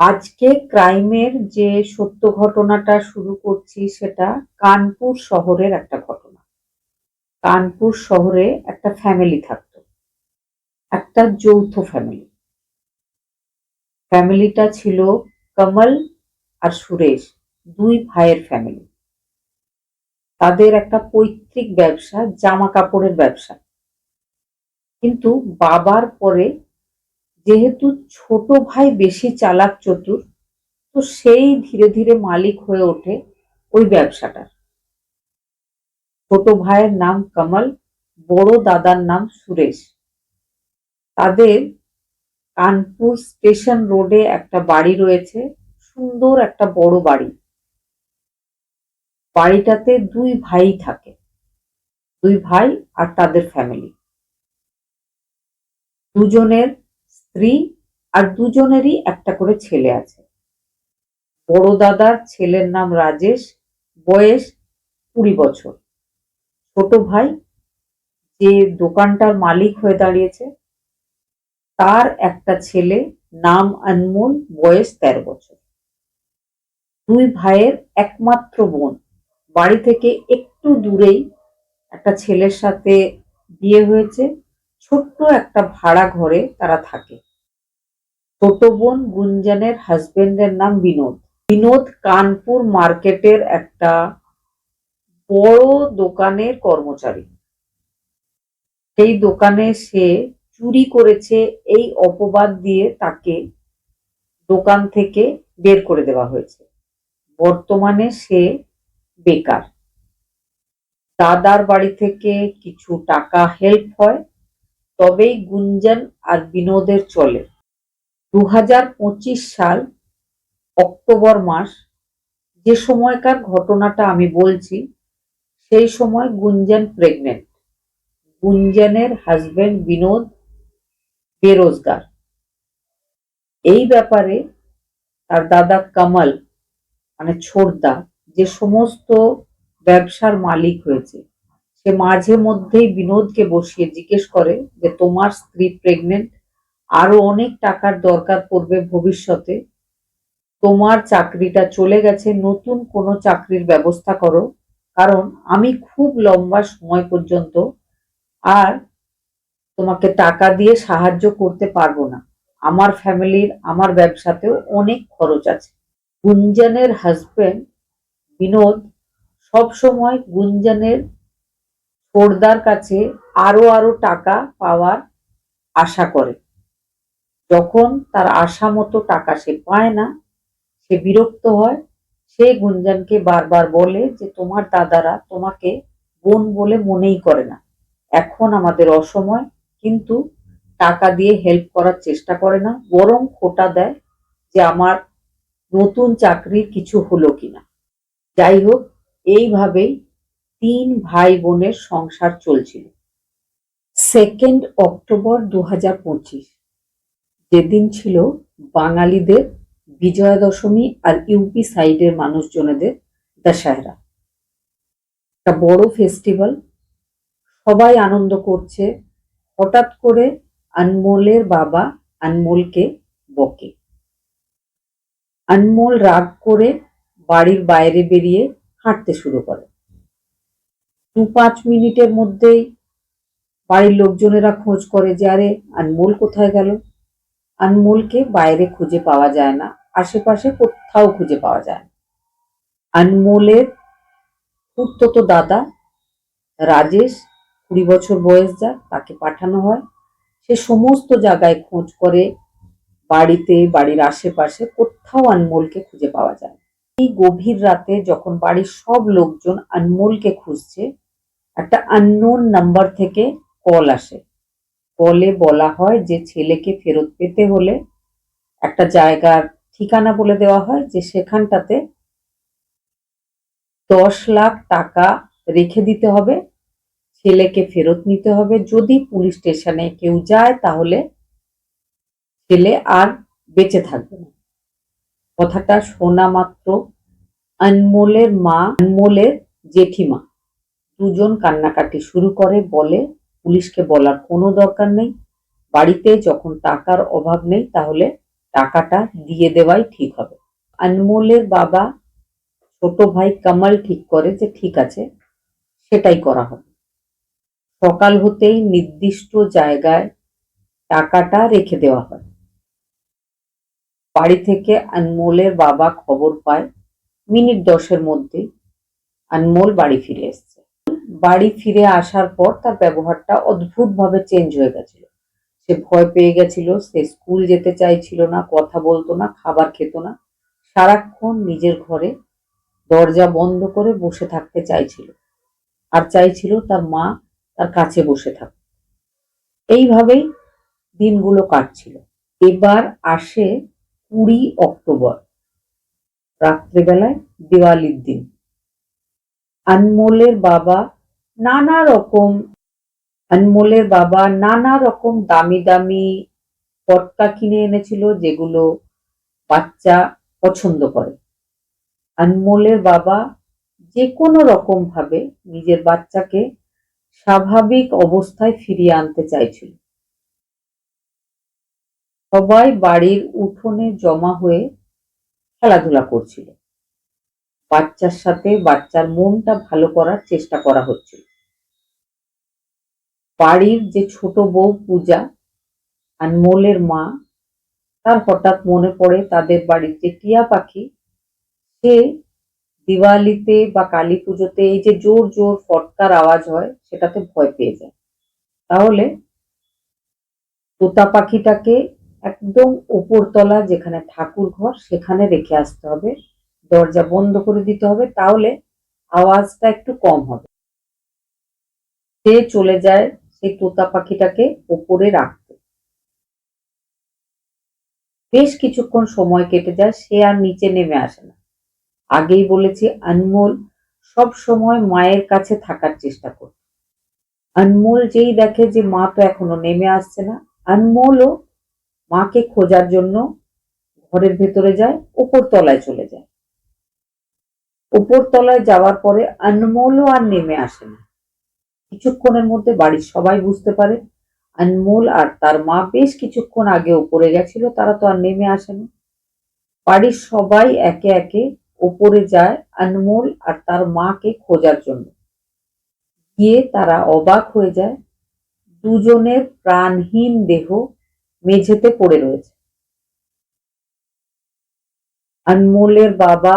আজকে ক্রাইমের যে সত্য ঘটনাটা শুরু করছি সেটা কানপুর শহরের একটা ঘটনা। কানপুর শহরে একটা ফ্যামিলি থাকতো। একটা যৌথ ফ্যামিলি ফ্যামিলিটা ছিল কমল আর সুরেশ, দুই ভাইয়ের ফ্যামিলি তাদের একটা পৈতৃক ব্যবসা জামা কাপড়ের ব্যবসা। কিন্তু বাবার পরে যেহেতু ছোট ভাই বেশি চালাক চতুর, তো সেই ধীরে ধীরে মালিক হয়ে ওঠে ওই ব্যবসাটার। ছোট ভাইয়ের নাম কমল, বড় দাদার নাম সুরেশ। তাদের কানপুর স্টেশন রোডে একটা বাড়ি রয়েছে, সুন্দর একটা বড় বাড়ি। বাড়িটাতে দুই ভাই থাকে, দুই ভাই আর তাদের ফ্যামিলি দুজনের স্ত্রী আর দুজনেরই একটা করে ছেলে আছে। বড় দাদার ছেলের নাম রাজেশ, বয়স কুড়ি বছর। ছোট ভাই যে দোকানটার মালিক হয়ে দাঁড়িয়েছে, তার একটা ছেলে নাম আনমোল বয়স তেরো বছর। দুই ভাইয়ের একমাত্র বোন। বাড়ি থেকে একটু দূরেই একটা ছেলের সাথে বিয়ে হয়েছে। ছোট্ট একটা ভাড়া ঘরে তারা থাকে। ছোট বোন গুঞ্জনের হাজবেন্ডের নাম বিনোদ। বিনোদ কানপুর মার্কেটের একটা বড় দোকানের কর্মচারী। সেই দোকানে সে চুরি করেছে এই অপবাদ দিয়ে তাকে দোকান থেকে বের করে দেওয়া হয়েছে। বর্তমানে সে বেকার। দাদার বাড়ি থেকে কিছু টাকা হেল্প হয়। তবেই গুঞ্জন আর বিনোদের চলে। দু হাজার পঁচিশ সাল, অক্টোবর মাস, যে সময়কার ঘটনাটা আমি বলছি, সেই সময় গুঞ্জন প্রেগনেন্ট গুঞ্জনের হাজবেন্ড বিনোদ বেরোজগার। এই ব্যাপারে তার দাদা কমল মানে ছোটদা, যে সমস্ত ব্যবসার মালিক হয়েছে সে মাঝে মধ্যেই বিনোদকে বসিয়ে জিজ্ঞেস করে যে, তোমার স্ত্রী প্রেগনেন্ট আরও অনেক টাকার দরকার পড়বে ভবিষ্যতে। তোমার চাকরিটা চলে গেছে, নতুন কোনো চাকরির ব্যবস্থা করো। কারণ আমি খুব লম্বা সময় পর্যন্ত আর তোমাকে টাকা দিয়ে সাহায্য করতে পারব না। আমার ফ্যামিলির, আমার ব্যবসাতেও অনেক খরচ আছে। গুঞ্জনের হাজবেন্ড বিনোদ সব সময় গুঞ্জনের ছোড়দার কাছে আরও আরও টাকা পাওয়ার আশা করে। যখন তার আশা মতো টাকা সে পায় না, সে বিরক্ত হয়। সে গুঞ্জনকে বারবার বলে যে, তোমার দাদারা তোমাকে বোন বলে মনেই করে না। এখন আমাদের অসময়, কিন্তু টাকা দিয়ে হেল্প করার চেষ্টা করে না, বরং খোটা দেয় যে, আমার নতুন চাকরির কিছু হলো কিনা। যাই হোক, এইভাবেই তিন ভাই বোনের সংসার চলছিল। সেকেন্ড অক্টোবর দু হাজার পঁচিশ, যেদিন ছিল বাঙালিদের বিজয়া দশমী আর ইউপি সাইডের মানুষজনেদের দশহরা। একটা বড় ফেস্টিভ্যাল সবাই আনন্দ করছে, হঠাৎ করে আনমোলের বাবা আনমোলকে বকে। আনমোল রাগ করে বাড়ির বাইরে বেরিয়ে হাঁটতে শুরু করে। দু পাঁচ মিনিটের মধ্যেই বাড়ির লোকজনেরা খোঁজ করে যে, আরে, আনমোল কোথায় গেল? আনমোলকে বাইরে খুঁজে পাওয়া যায় না, আশেপাশে কোথাও খুঁজে পাওয়া যায় না। আনমোলের তো দাদা রাজেশ, কুড়ি বছর বয়স যা তাকে পাঠানো হয়। সে সমস্ত জায়গায় খোঁজ করে, বাড়িতে, বাড়ির আশেপাশে কোথাও আনমোলকে খুঁজে পাওয়া যায় এই গভীর রাতে যখন বাড়ির সব লোকজন আনমোলকে খুঁজছে একটা আননোন নাম্বার থেকে কল আসে। কলে বলা হয় যে ছেলেকে ফেরত পেতে হলে একটা জায়গার ঠিকানা বলে দেওয়া হয় যে সেখানটাতে দশ লাখ টাকা রেখে দিতে হবে, ছেলেকে ফেরত নিতে হবে। যদি পুলিশ স্টেশনে কেউ যায় তাহলে ছেলে আর বেঁচে থাকবে না। কথাটা শোনা মাত্র। আনমোলের মা, আনমোলের জেঠিমা। দুজন কান্নাকাটি শুরু করে, বলে, পুলিশকে বলার কোনো দরকার নেই। বাড়িতে যখন টাকার অভাব নেই, তাহলে টাকাটা দিয়ে দেওয়াই ঠিক হবে। আনমোলের বাবা, ছোট ভাই কামাল ঠিক করে যে, ঠিক আছে, সেটাই করা হবে। সকাল হতেই নির্দিষ্ট জায়গায় টাকাটা রেখে দেওয়া হয়। বাড়ি থেকে আনমোলের বাবা খবর পায়, মিনিট দশের মধ্যে আনমোল বাড়ি ফিরে এসছে। বাড়ি ফিরে আসার পর তার ব্যবহারটা অদ্ভুতভাবে চেঞ্জ হয়ে গেছিল। সে ভয় পেয়ে গেছিল, সে স্কুল যেতে চাইছিল না, কথা বলতো না, খাবার খেত না। সারাক্ষণ নিজের ঘরে দরজা বন্ধ করে বসে থাকতে চাইছিল। আর চাইছিল তার মা তার কাছে বসে থাক। এইভাবেই দিনগুলো কাটছিল। এবার আসে কুড়ি অক্টোবর, রাত্রেবেলায় দিওয়ালির দিন। আনমোলের বাবা নানা রকম আনমোলের বাবা, নানা রকম দামি দামি পটকা কিনে এনেছিল যেগুলো বাচ্চা পছন্দ করে। আনমোলের বাবা যে কোনো রকম ভাবে নিজের বাচ্চাকে স্বাভাবিক অবস্থায় ফিরিয়ে আনতে চাইছিল। সবাই বাড়ির উঠোনে জমা হয়ে খেলাধুলা করছিল। বাচ্চার সাথে বাচ্চার মনটা ভালো করার চেষ্টা করা হচ্ছিল। বাড়ির যে ছোট বউ পূজা আর মোলের মা, তার হঠাৎ মনে পড়ে তাদের বাড়ির যে টিয়া পাখি, সে দিওয়ালিতে বা কালী পুজোতে এই যে জোর জোর ফটকার আওয়াজ হয়, সেটাতে ভয় পেয়ে যায়। তাহলে তোতা পাখিটাকে একদম উপরতলা যেখানে ঠাকুর ঘর, সেখানে রেখে আসতে হবে। দরজা বন্ধ করে দিতে হবে, তাহলে আওয়াজটা একটু কম হবে। সে চলে যায় সেই তোতা পাখিটাকে ওপরে রাখতে। বেশ কিছুক্ষণ সময় কেটে যায়, সে আর নিচে নেমে আসে না। আগেই বলেছি, আনমোল সব সময় মায়ের কাছে থাকার চেষ্টা করে আনমোল যেই দেখে যে মা তো এখনও নেমে আসছে না, আনমোলও মাকে খোঁজার জন্য ঘরের ভেতরে যায় উপর তলায় চলে যায়। উপর তলায় যাওয়ার পরে আনমোলও আর নেমে আসে না। কিছুক্ষণের মধ্যে বাড়ির সবাই বুঝতে পারে। আনমোল আর তার মা বেশ কিছুক্ষণ আগে উপরে গেছিল, তারা তো আর নেমে আসেনি। বাড়ির সবাই একে একে ওপরে যায় আনমোল আর তার মাকে খোঁজার জন্য। গিয়ে তারা অবাক হয়ে যায়। দুজনের প্রাণহীন দেহ মেঝেতে পড়ে রয়েছে। আনমোলের বাবা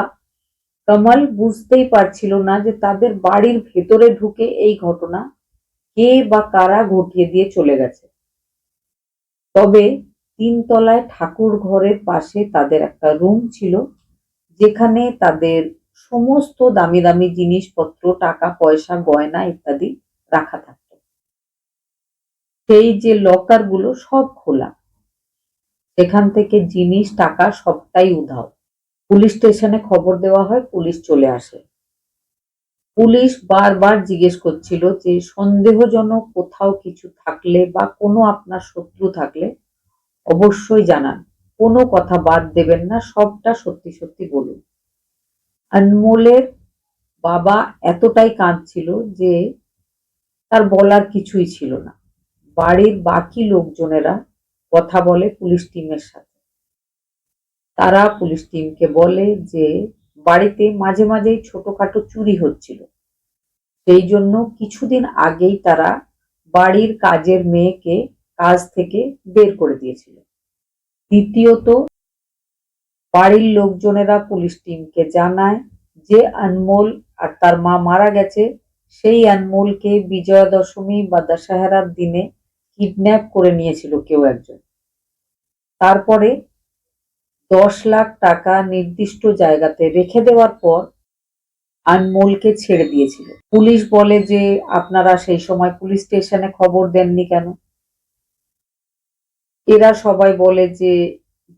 কামাল বুঝতেই পারছিল না যে তাদের বাড়ির ভেতরে ঢুকে এই ঘটনা কে বা কারা ঘটিয়ে দিয়ে চলে গেছে। তবে তিনতলায় ঠাকুর ঘরের পাশে তাদের একটা রুম ছিল, যেখানে তাদের সমস্ত দামি দামি জিনিসপত্র, টাকা, পয়সা, গয়না ইত্যাদি রাখা থাকত। সেই যে লকারগুলো সব খোলা। সেখান থেকে জিনিস, টাকা সবটাই উধাও। পুলিশ স্টেশনে খবর দেওয়া হয়, পুলিশ চলে আসে। পুলিশ বারবার জিজ্ঞেস করছিল যে, সন্দেহজনক কোথাও কিছু থাকলে বা কোনো আপনার শত্রু থাকলে অবশ্যই জানান। কোনো কথা বাদ দেবেন না, সবটা সত্যি সত্যি বলুন। আনমোলের বাবা এতটাই কাঁদছিল যে, তার বলার কিছুই ছিল না। বাড়ির বাকি লোকজনেরা কথা বলে পুলিশ টিমের সাথে। তারা পুলিশ টিমকে বলে যে বাড়িতে মাঝে মাঝেই ছোটখাটো চুরি হচ্ছিল। সেই জন্য কিছুদিন আগেই তারা বাড়ির কাজের মেয়েকে কাজ থেকে বের করে দিয়েছিল। দ্বিতীয়ত, বাড়ির লোকজনেরা পুলিশ টিমকে জানায় যে আনমোল আর তার মা মারা গেছে। সেই আনমোলকে বিজয়া দশমী বা দশহারার দিনে কিডন্যাপ করে নিয়েছিল কেউ একজন। তারপরে দশ লাখ টাকা নির্দিষ্ট জায়গাতে রেখে দেওয়ার পর আনমোলকে ছেড়ে দিয়েছিল। পুলিশ বলে যে আপনারা সেই সময় পুলিশ স্টেশনে খবর দেননি কেন? এরা সবাই বলে যে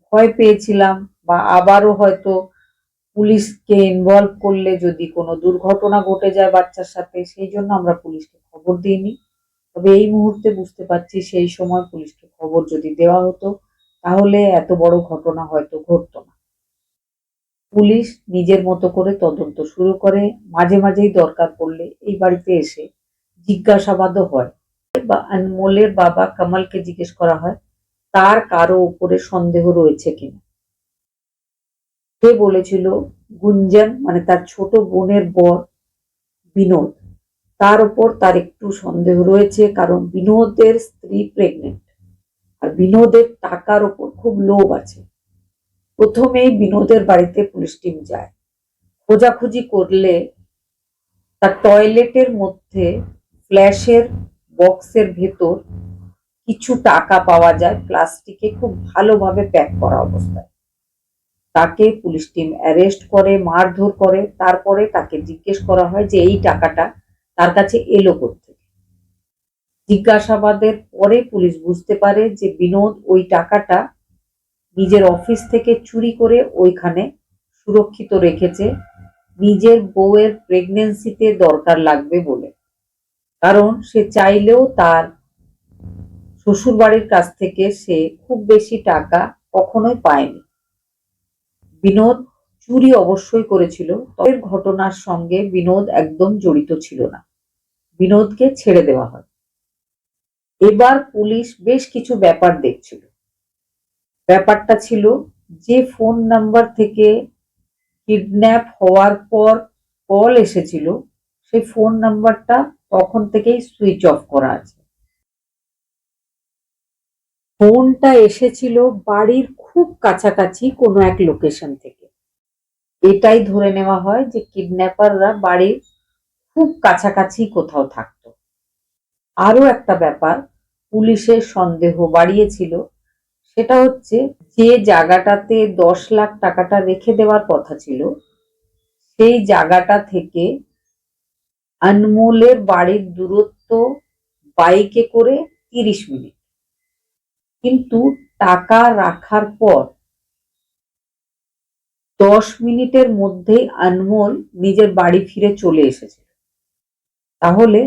ভয় পেয়েছিলাম বা আবারও হয়তো পুলিশকে ইনভলভ করলে যদি কোনো দুর্ঘটনা ঘটে যায় বাচ্চার সাথে, সেই জন্য আমরা পুলিশকে খবর দিইনি। তবে এই মুহূর্তে বুঝতে পারছি সেই সময় পুলিশকে খবর যদি দেওয়া হতো তাহলে এত বড় ঘটনা হয়তো ঘটতো না। পুলিশ নিজের মতো করে তদন্ত শুরু করে, মাঝে মাঝেই দরকার পড়লে এই বাড়িতে এসে জিজ্ঞাসাবাদও হয়। বা আনমোলের বাবা কামালকে জিজ্ঞেস করা হয়, তার কারও উপরে সন্দেহ রয়েছে কিনা? সে বলেছিল, গুঞ্জন মানে তার ছোট বোনের বর বিনোদ। তার উপর তার একটু সন্দেহ রয়েছে, কারণ বিনোদের স্ত্রী প্রেগনেন্ট আর বিনোদের টাকার ওপর খুব লোভ আছে। প্রথমেই বিনোদের বাড়িতে পুলিশ টিম যায়। খোঁজাখুঁজি করলে তার টয়লেটের মধ্যে ফ্ল্যাশের বক্সের ভেতর কিছু টাকা পাওয়া যায়, প্লাস্টিকে খুব ভালোভাবে প্যাক করা অবস্থায়। তাকে পুলিশ টিম অ্যারেস্ট করে, মারধর করে, তারপরে তাকে জিজ্ঞেস করা হয় যে এই টাকাটা তার কাছে এলো থেকে জিজ্ঞাসাবাদের পরে পুলিশ বুঝতে পারে যে বিনোদ ওই টাকাটা নিজের অফিস থেকে চুরি করে ওইখানে সুরক্ষিত রেখেছে। নিজের বউয়ের প্রেগনেন্সিতে দরকার লাগবে বলে। কারণ সে চাইলেও তার শ্বশুরবাড়ির কাছ থেকে সে খুব বেশি টাকা কখনোই পায়নি। বিনোদ চুরি অবশ্যই করেছিল, তবে ঘটনার সঙ্গে বিনোদ একদম জড়িত ছিল না। বিনোদকে ছেড়ে দেওয়া হয়। এবার পুলিশ বেশ কিছু ব্যাপার দেখছিল। ব্যাপারটা ছিল যে ফোন নাম্বার থেকে কিডন্যাপ হওয়ার পর কল এসেছিল, সেই ফোন নাম্বারটা তখন থেকেই সুইচ অফ করা আছে। ফোনটা এসেছিল বাড়ির খুব কাছাকাছি কোনো এক লোকেশন থেকে। এটাই ধরে নেওয়া হয় যে কিডন্যাপাররা বাড়ির খুব কাছাকাছি কোথাও থাকতো। আরও একটা ব্যাপার, পুলিশের সন্দেহ বাড়িয়েছিল, সেটা হচ্ছে যে জায়গাটাতে দশ লাখ টাকাটা রেখে দেওয়ার কথা ছিল, সেই জায়গাটা থেকে আনমোলের বাড়ির দূরত্ব বাইকে করে তিরিশ মিনিট। কিন্তু টাকা রাখার পর দশ মিনিটের মধ্যেই আনমোল নিজের বাড়ি ফিরে চলে এসেছিল তাহলে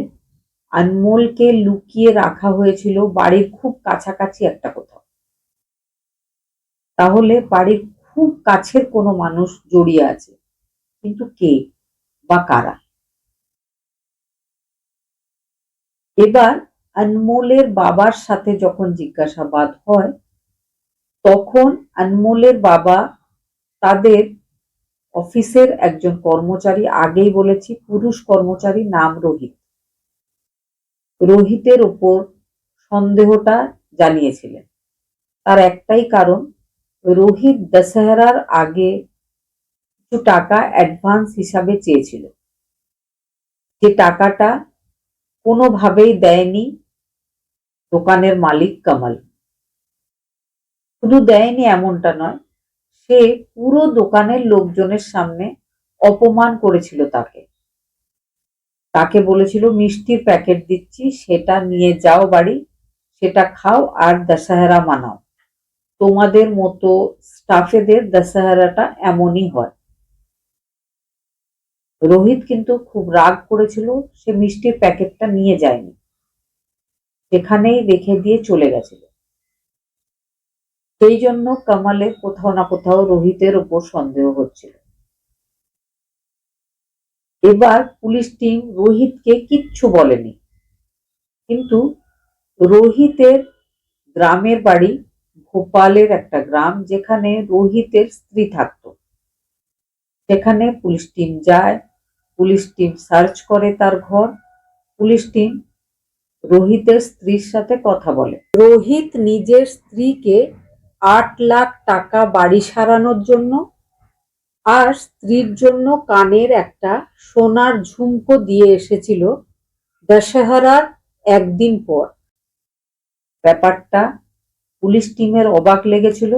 আনমোলকে লুকিয়ে রাখা হয়েছিল বাড়ির খুব কাছাকাছি একটা কোথাও। তাহলে বাড়ির খুব কাছের কোনো মানুষ জড়িয়ে আছে, কিন্তু কে বা কারা? এবার আনমোলের বাবার সাথে যখন জিজ্ঞাসাবাদ হয়, তখন আনমোলের বাবা তাদের অফিসের একজন কর্মচারী আগেই বলেছি, পুরুষ কর্মচারী নাম রোহিত রোহিতের উপর সন্দেহটা জানিয়েছিলেন। তার একটাই কারণ, রোহিত দশহরার আগে কিছু টাকা অ্যাডভান্স হিসাবে চেয়েছিল। যে টাকাটা কোনোভাবেই দেয়নি দোকানের মালিক কামাল। শুধু দেয়নি এমনটা নয়, সে পুরো দোকানের লোকজনের সামনে অপমান করেছিল তাকে। তাকে বলেছিল, মিষ্টির প্যাকেট দিচ্ছি, সেটা নিয়ে যাও বাড়ি, সেটা খাও আর দশহরা মানাও। তোমাদের মতো স্টাফেদের দশহরাটা এমনই হয়। রোহিত কিন্তু খুব রাগ করেছিল, সে মিষ্টির প্যাকেটটা নিয়ে যায়নি। সেখানেই রেখে দিয়ে চলে গেছিল। সেই জন্য কামালের কোথাও না কোথাও রোহিতের ওপর সন্দেহ হচ্ছিল। এবার পুলিশ টিম রোহিতকে কিচ্ছু বলেনি। কিন্তু রোহিতের গ্রামের বাড়ি ভোপালের একটা গ্রাম যেখানে রোহিতের স্ত্রী থাকত। সেখানে পুলিশ টিম যায়, পুলিশ টিম সার্চ করে তার ঘর, পুলিশ টিম রোহিতের স্ত্রীর সাথে কথা বলে। রোহিত নিজের স্ত্রীকে আট লাখ টাকা বাড়ি সারানোর জন্য আর স্ত্রীর জন্য কানের একটা সোনার ঝুমকো দিয়ে এসেছিল দশহরার একদিন পর। ব্যাপারটা পুলিশ টিমের অবাক লেগেছিল।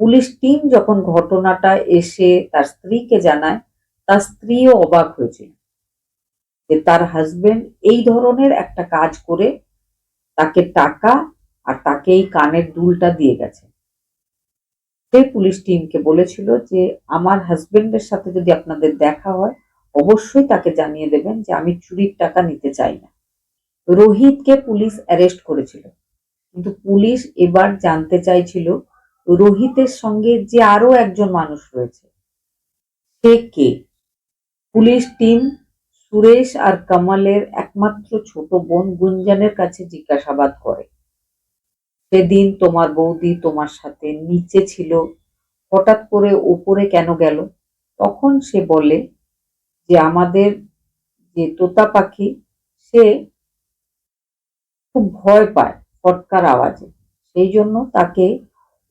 পুলিশ টিম যখন ঘটনাটা এসে তার স্ত্রীকে জানায়, তার স্ত্রীও অবাক হয়েছিল যে তার হাজবেন্ড এই ধরনের একটা কাজ করে তাকে টাকা আর তাকে এই কানের দুলটা দিয়ে গেছে। সে পুলিশ টিমকে বলেছিল যে আমার হাজবেন্ডের সাথে যদি আপনাদের দেখা হয়, অবশ্যই তাকে জানিয়ে দেবেন যে আমি চুরির টাকা নিতে চাই না। রোহিতকে পুলিশ অ্যারেস্ট করেছিল। কিন্তু পুলিশ এবার জানতে চাইছিল রোহিতের সঙ্গে যে আরও একজন মানুষ রয়েছে। সে কে? পুলিশ টিম সুরেশ আর কামালের একমাত্র ছোট বোন গুঞ্জনের কাছে জিজ্ঞাসাবাদ করে। সেদিন তোমার বৌদি তোমার সাথে নিচে ছিল। হঠাৎ করে ওপরে কেন গেল? তখন সে বলে যে আমাদের যে তোতা পাখি, সে খুব ভয় পায় ফটকার আওয়াজে। সেই জন্য তাকে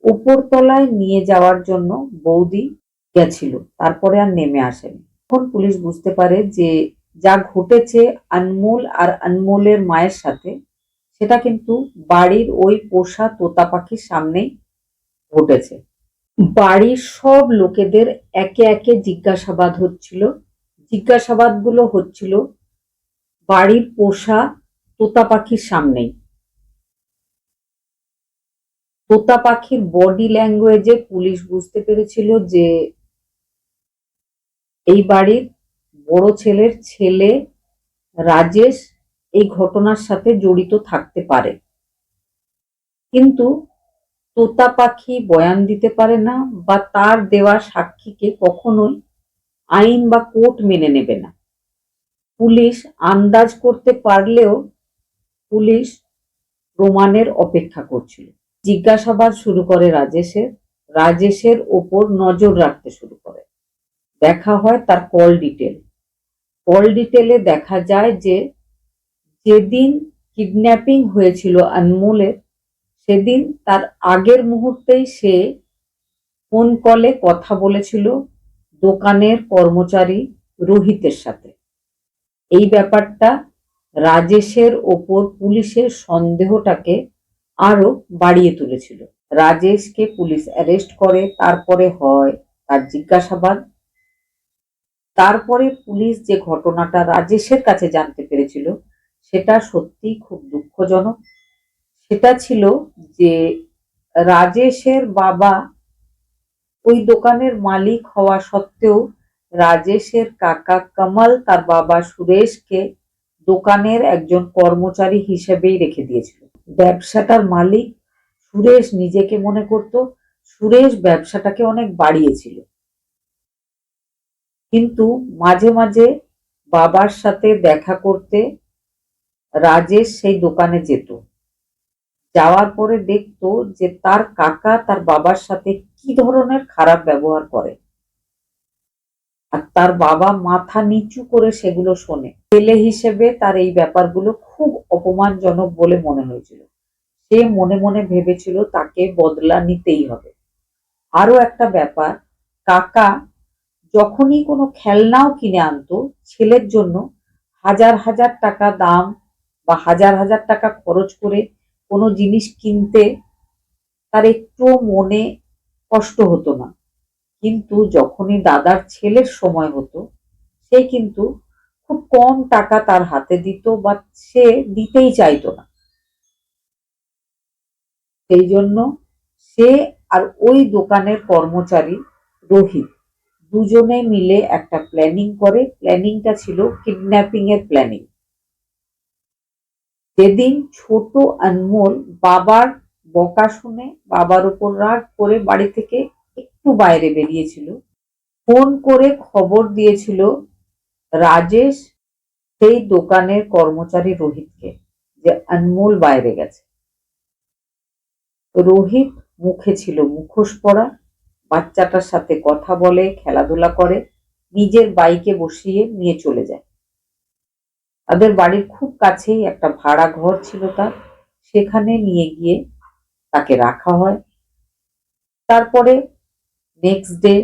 উপরতলায় নিয়ে যাওয়ার জন্য বৌদি গেছিল। তারপরে আর নেমে আসেনি। তখন পুলিশ বুঝতে পারে যে যা ঘটেছে আনমোল আর আনমোলের মায়ের সাথে সেটা কিন্তু বাড়ির ওই পোষা তোতা পাখির সামনেই ঘটেছে। বাড়ির সব লোকেদের একে একে জিজ্ঞাসাবাদ হচ্ছিল। জিজ্ঞাসাবাদগুলো হচ্ছিল বাড়ির পোষা তোতা পাখির সামনেই। তোতা পাখির বডি ল্যাঙ্গুয়েজে পুলিশ বুঝতে পেরেছিল যে এই বাড়ির বড় ছেলের ছেলে রাজেশ এই ঘটনার সাথে জড়িত থাকতে পারে। কিন্তু তোতা পাখি বয়ান দিতে পারে না বা তার দেওয়া সাক্ষীকে কখনোই আইন বা কোর্ট মেনে নেবে না। পুলিশ আন্দাজ করতে পারলেও পুলিশ প্রমাণের অপেক্ষা করছিল। জিজ্ঞাসাবাদ শুরু করে রাজেশের রাজেশের ওপর নজর রাখতে শুরু করে। দেখা হয় তার কল ডিটেল। কল ডিটেলে দেখা যায় যে যেদিন কিডন্যাপিং হয়েছিল আনমোলের সেদিন তার আগের মুহূর্তেই সে ফোন কলে কথা বলেছিল দোকানের কর্মচারী রোহিতের সাথে। এই ব্যাপারটা রাজেশের ওপর পুলিশের সন্দেহটাকে আরও বাড়িয়ে তুলেছিল। রাজেশকে পুলিশ অ্যারেস্ট করে, তারপরে হয় তার জিজ্ঞাসাবাদ। তারপরে পুলিশ যে ঘটনাটা রাজেশের কাছে জানতে পেরেছিল সেটা সত্যিই খুব দুঃখজনক। সেটা ছিল যে রাজেশের বাবা ওই দোকানের মালিক হওয়া সত্ত্বেও রাজেশের কাকা কমল, তার বাবা সুরেশকে দোকানের একজন কর্মচারী হিসেবেই রেখে দিয়েছিল। ব্যবসাটার মালিক সুরেশ নিজেকে মনে করত, সুরেশ ব্যবসাটাকে অনেক বাড়িয়েছিল। কিন্তু মাঝে মাঝে বাবার সাথে দেখা করতে রাজেশ সেই দোকানে যেত। যাওয়ার পরে দেখতো যে তার কাকা তার বাবার সাথে কি ধরনের খারাপ ব্যবহার করে। আর তার বাবা মাথা নিচু করে সেগুলো শোনে। ছেলে হিসেবে তার এই ব্যাপারগুলো খুব অপমানজনক বলে মনে হয়েছিল। সে মনে মনে ভেবেছিল তাকে বদলা নিতেই হবে। আরও একটা ব্যাপার, কাকা যখনই কোনো খেলনাও কিনে আনতো, ছেলের জন্য হাজার হাজার টাকা দাম বা হাজার হাজার টাকা খরচ করে কোনো জিনিস কিনতে তার একটু মনে কষ্ট হতো না। কিন্তু যখনই দাদার ছেলের সময় হতো, সে কিন্তু খুব কম টাকা তার হাতে দিত বা সে দিতেই চাইতো না। সেই জন্য সে আর ওই দোকানের কর্মচারী রোহিত দুজনে মিলে একটা প্ল্যানিং করে। প্ল্যানিংটা ছিল কিডন্যাপিং এর প্ল্যানিং যেদিন ছোট আনমোল বাবার বকা শুনে বাবার উপর রাগ করে বাড়ি থেকে একটু বাইরে বেরিয়েছিল, ফোন করে খবর দিয়েছিল রাজেশ সেই দোকানের কর্মচারী রোহিতকে যে আনমোল বাইরে গেছে। রোহিত মুখে ছিল মুখোশ পরা, বাচ্চাটার সাথে কথা বলে, খেলাধুলা করে, নিজের বাইকে বসিয়ে নিয়ে চলে যায়। তাদের বাড়ির খুব কাছেই একটা ভাড়া ঘর ছিল তার। সেখানে নিয়ে গিয়ে তাকে রাখা হয়। তারপরে নেক্সট ডে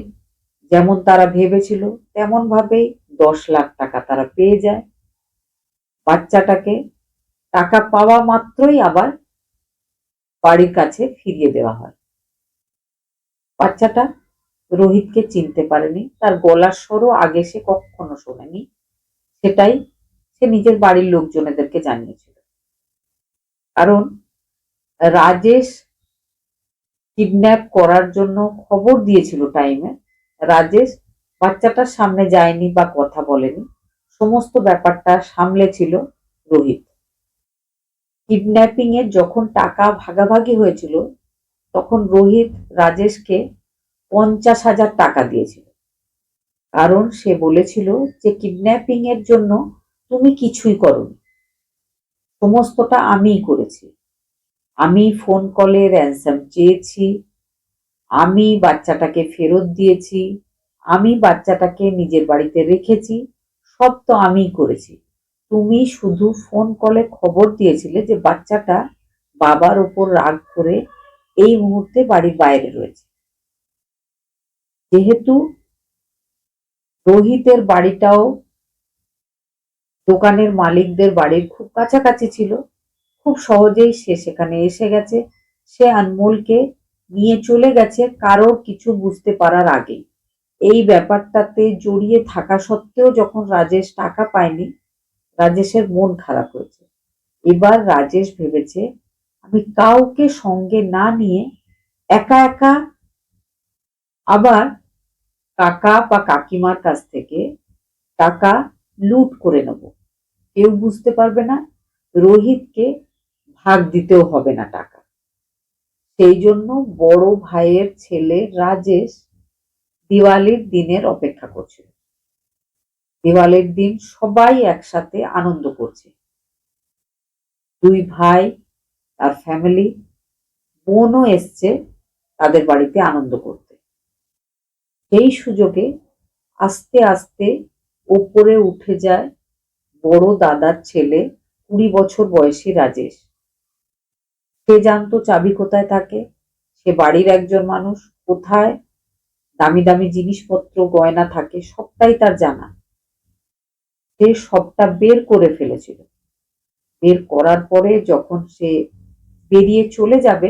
যেমন তারা ভেবেছিল তেমন ভাবেই দশ লাখ টাকা তারা পেয়ে যায়। বাচ্চাটাকে টাকা পাওয়া মাত্রই আবার বাড়ির কাছে ফিরিয়ে দেওয়া হয়। বাচ্চাটা রোহিতকে চিনতে পারেনি, তার গলার স্বরও আগে সে কখনো শোনেনি। সেটাই সে নিজের বাড়ির লোকজনেদেরকে জানিয়েছিল। কারণ রাজেশ কিডন্যাপ করার জন্য খবর দিয়েছিল টাইমে রাজেশ বাচ্চাটার সামনে যায়নি বা কথা বলেনি, সমস্ত ব্যাপারটা সামলেছিল রোহিত। কিডন্যাপিং এর যখন টাকা ভাগাভাগি হয়েছিল, তখন রোহিত রাজেশকে পঞ্চাশ হাজার টাকা দিয়েছিল। কারণ সে বলেছিল যে কিডন্যাপিং এর জন্য তুমি কিছুই করনি। সমস্তটা আমিই করেছি। আমি ফোন কলের অ্যান্সার চেয়েছি। আমি বাচ্চাটাকে ফেরত দিয়েছি। আমি বাচ্চাটাকে নিজের বাড়িতে রেখেছি। সব তো আমিই করেছি। তুমি শুধু ফোন কলে খবর দিয়েছিলে যে বাচ্চাটা বাবার ওপর রাগ করে এই মুহূর্তে বাড়ির বাইরে রয়েছে। যেহেতু রোহিতের বাড়িটাও দোকানের মালিকদের বাড়ির খুব কাছাকাছি ছিল। খুব সহজেই সে সেখানে এসে গেছে। সে আনমোলকে নিয়ে চলে গেছে কারোর কিছু বুঝতে পারার আগেই। এই ব্যাপারটাতে জড়িয়ে থাকা সত্ত্বেও যখন রাজেশ টাকা পায়নি, রাজেশের মন খারাপ হয়েছে। এবার রাজেশ ভেবেছে, আমি কাউকে সঙ্গে না নিয়ে একা একা আবার কাকা বা কাকিমার কাছ থেকে টাকা লুট করে নেব। কেউ বুঝতে পারবে না, রোহিতকে ভাগ দিতেও হবে না টাকা। সেই জন্য বড় ভাইয়ের ছেলে রাজেশ দিওয়ালির দিনের অপেক্ষা করছিল দিওয়ালির দিন সবাই একসাথে আনন্দ করছে। দুই ভাই, তার ফ্যামিলি বোনও এসছে তাদের বাড়িতে আনন্দ করতে। সেই সুযোগে আস্তে আস্তে ওপরে উঠে যায় বড় দাদার ছেলে, কুড়ি বছর বয়সী রাজেশ। সে জানতো চাবি কোথায় থাকে, সে বাড়ির একজন মানুষ, কোথায় দামি দামি জিনিসপত্র, গয়না থাকে, সবটাই তার জানা। সে সবটা বের করে ফেলেছিল। বের করার পরে যখন সে বেরিয়ে চলে যাবে,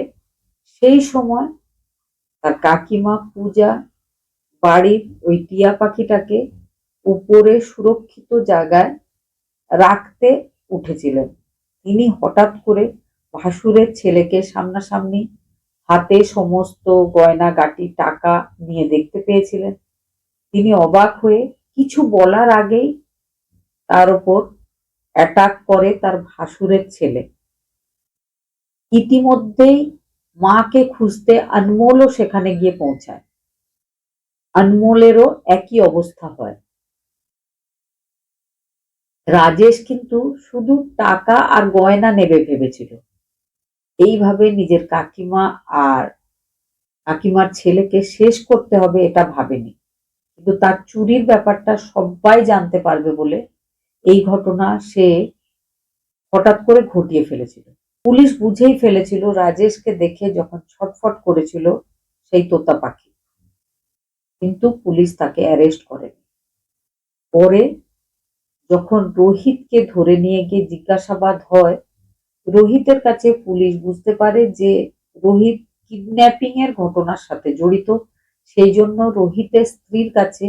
সেই সময় তার কাকিমা পূজা বাড়ির ওই টিয়া পাখিটাকে উপরে সুরক্ষিত জায়গায় রাখতে উঠেছিলেন। তিনি হঠাৎ করে ভাসুরের ছেলেকে সামনাসামনি হাতে সমস্ত গয়না গাটি টাকা নিয়ে দেখতে পেয়েছিলেন। তিনি অবাক হয়ে কিছু বলার আগেই তার ওপর অ্যাটাক করে তার ভাসুরের ছেলে। ইতিমধ্যেই মাকে খুঁজতে আনমোলও সেখানে গিয়ে পৌঁছায়। আনমোলেরও একই অবস্থা হয়। রাজেশ কিন্তু শুধু টাকা আর গয়না নেবে ভেবেছিল। এইভাবে নিজের কাকিমা আর কাকিমার ছেলেকে শেষ করতে হবে এটা ভাবেনি। কিন্তু তার চুরির ব্যাপারটা সবাই জানতে পারবে বলে এই ঘটনা সে হঠাৎ করে ঘটিয়ে ফেলেছিল। পুলিশ বুঝেই ফেলেছিল, রাজেশকে দেখে যখন ছটফট করেছিল সেই তোতা পাখি। কিন্তু পুলিশ তাকে অ্যারেস্ট করেনি। পরে যখন রোহিতকে ধরে নিয়ে গিয়ে জিজ্ঞাসাবাদ হয়, রোহিতের কাছে পুলিশ বুঝতে পারে যে রোহিত কিডন্যাপিং এর ঘটনার সাথে জড়িত। সেই জন্য রোহিতের স্ত্রীর কাছে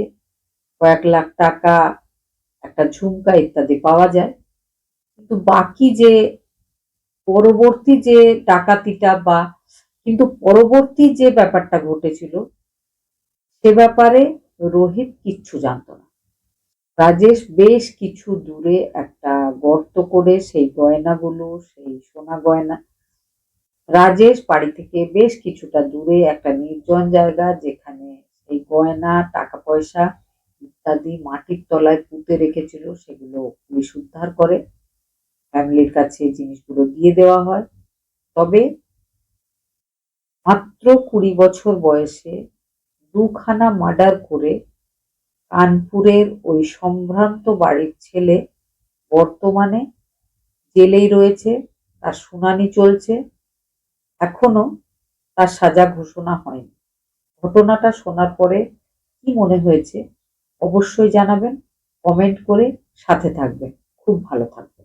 কয়েক লাখ টাকা, একটা ঝুমকা ইত্যাদি পাওয়া যায়। কিন্তু বাকি যে পরবর্তী যে ডাকাতিটা বা কিন্তু পরবর্তী যে ব্যাপারটা ঘটেছিল, সে ব্যাপারে রোহিত কিচ্ছু জানতো না। রাজেশ বেশ কিছু দূরে একটা গর্ত করে সেই গয়নাগুলো, সেই সোনা গয়না। রাজেশ বাড়ি থেকে বেশ কিছুটা দূরে একটা নির্জন জায়গা যেখানে সেই গয়না টাকা পয়সা ইত্যাদি মাটির তলায় পুঁতে রেখেছিল, সেগুলো পুলিশ উদ্ধার করে। ফ্যামিলির কাছে জিনিসগুলো দিয়ে দেওয়া হয়। তবে মাত্র কুড়ি বছর বয়সে দুখানা মার্ডার করে কানপুরের ওই সম্ভ্রান্ত বাড়ির ছেলে বর্তমানে জেলেই রয়েছে, তার শুনানি চলছে, এখনও তার সাজা ঘোষণা হয়নি। ঘটনাটা শোনার পরে কি মনে হয়েছে অবশ্যই জানাবেন, কমেন্ট করে সাথে থাকবেন। খুব ভালো থাকবেন।